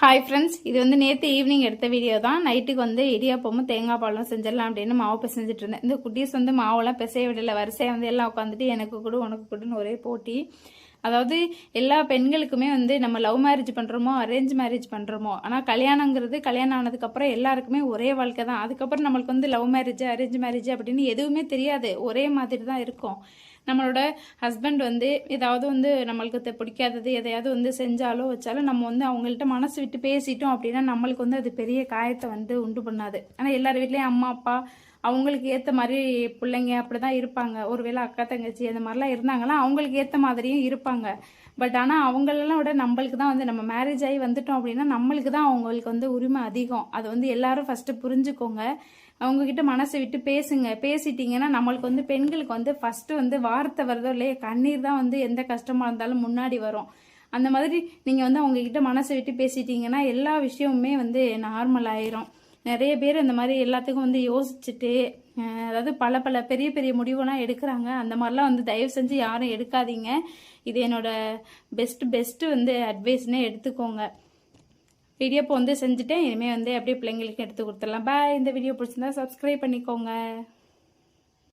Hi friends இது வந்து நேற்று ஈவினிங் எடுத்த வீடியோ தான். நைட்டுக்கு வந்து இடியாப்பமும் தேங்காய் பாலும் செஞ்சிடலாம் அப்படின்னு மாவு பிசைஞ்சிட்டு இருந்தேன். இந்த குட்டீஸ் வந்து மாவெல்லாம் பிசைய விடலை. வரிசையாக வந்து எல்லாம் உட்காந்துட்டு எனக்கு கொடு உனக்கு கொடுன்னு ஒரே போட்டி. அதாவது எல்லா பெண்களுக்குமே வந்து நம்ம லவ் மேரேஜ் பண்ணுறோமோ அரேஞ்ச் மேரேஜ் பண்ணுறோமோ ஆனால் கல்யாணங்கிறது கல்யாணம் ஆனதுக்கப்புறம் எல்லாருக்குமே ஒரே வாழ்க்கை தான். அதுக்கப்புறம் நம்மளுக்கு வந்து லவ் மேரேஜ் அரேஞ்ச் மேரேஜ் அப்படின்னு எதுவுமே தெரியாது. ஒரே மாதிரி தான் இருக்கும். நம்மளோட ஹஸ்பண்ட் வந்து ஏதாவது வந்து நம்மளுக்கு பிடிக்காதது எதையாவது வந்து செஞ்சாலோ வச்சாலும் நம்ம வந்து அவங்கள்ட்ட மனசு விட்டு பேசிட்டோம் அப்படின்னா நம்மளுக்கு வந்து அது பெரிய காயத்தை வந்து உண்டு பண்ணாது. ஆனால் எல்லார் வீட்லேயும் அம்மா அப்பா அவங்களுக்கு ஏற்ற மாதிரி பிள்ளைங்க அப்படி தான் இருப்பாங்க. ஒருவேளை அக்கா தங்கச்சி அந்த மாதிரிலாம் இருந்தாங்கன்னா அவங்களுக்கு ஏற்ற மாதிரியும் இருப்பாங்க. பட் ஆனால் அவங்களெல்லாம் விட நம்மளுக்கு தான் வந்து நம்ம மேரேஜ் ஆகி வந்துட்டோம் அப்படின்னா நம்மளுக்கு தான் அவங்களுக்கு வந்து உரிமை அதிகம். அது வந்து எல்லாரும் ஃபஸ்ட்டு புரிஞ்சுக்கோங்க. அவங்கக்கிட்ட மனசை விட்டு பேசுங்க. பேசிட்டீங்கன்னா நம்மளுக்கு வந்து பெண்களுக்கு வந்து ஃபஸ்ட்டு வந்து வார்த்தை வருதோ இல்லையே கண்ணீர் தான் வந்து எந்த கஷ்டமாக இருந்தாலும் முன்னாடி வரும். அந்த மாதிரி நீங்கள் வந்து அவங்கக்கிட்ட மனசை விட்டு பேசிட்டீங்கன்னா எல்லா விஷயமுமே வந்து நார்மல் ஆயிரும். நிறைய பேர் இந்த மாதிரி எல்லாத்துக்கும் வந்து யோசிச்சுட்டு அதாவது பல பல பெரிய பெரிய முடிவெல்லாம் எடுக்கிறாங்க. அந்த மாதிரிலாம் வந்து தயவு செஞ்சு யாரும் எடுக்காதீங்க. இது என்னோட பெஸ்ட் பெஸ்ட்டு வந்து அட்வைஸ்னே எடுத்துக்கோங்க. வீடியோ இப்போ வந்து செஞ்சுட்டேன். இனிமேல் வந்து அப்படியே பிள்ளைங்களுக்கு எடுத்து கொடுத்துடலாம். பாய் இந்த வீடியோ பிடிச்சிருந்தா சப்ஸ்கிரைப் பண்ணிக்கோங்க.